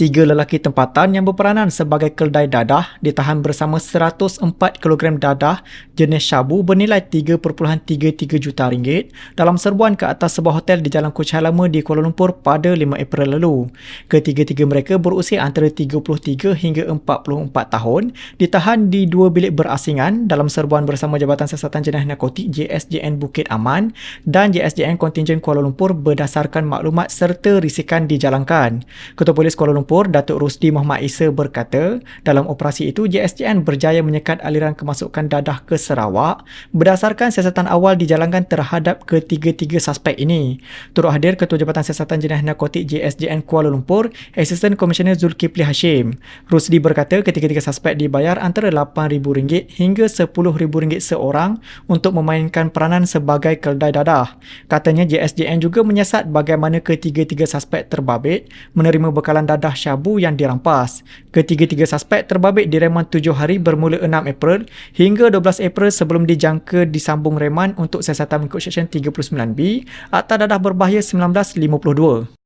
Tiga lelaki tempatan yang berperanan sebagai keldai dadah ditahan bersama 104 kg dadah jenis syabu bernilai 3.33 juta ringgit dalam serbuan ke atas sebuah hotel di Jalan Kuchai Lama di Kuala Lumpur pada 5 April lalu. Ketiga-tiga mereka berusia antara 33 hingga 44 tahun ditahan di dua bilik berasingan dalam serbuan bersama Jabatan Siasatan Jenayah Narkotik JSJN Bukit Aman dan JSJN Kontingen Kuala Lumpur berdasarkan maklumat serta risikan dijalankan. Ketua Polis Kuala Lumpur Lumpur, Datuk Rusdi Muhammad Isa berkata, dalam operasi itu JSJN berjaya menyekat aliran kemasukan dadah ke Sarawak berdasarkan siasatan awal dijalankan terhadap ketiga-tiga suspek ini. Turut hadir Ketua Jabatan Siasatan Jenayah Narkotik JSJN Kuala Lumpur, Assistant Commissioner Zulkifli Hashim. Rusdi berkata ketiga-tiga suspek dibayar antara RM8,000 hingga RM10,000 seorang untuk memainkan peranan sebagai keldai dadah. Katanya JSJN juga menyiasat bagaimana ketiga-tiga suspek terbabit menerima bekalan dadah syabu yang dirampas. Ketiga-tiga suspek terbabit di reman tujuh hari bermula 6 April hingga 12 April sebelum dijangka disambung reman untuk siasatan mengikut Seksyen 39B Akta Dadah Berbahaya 1952.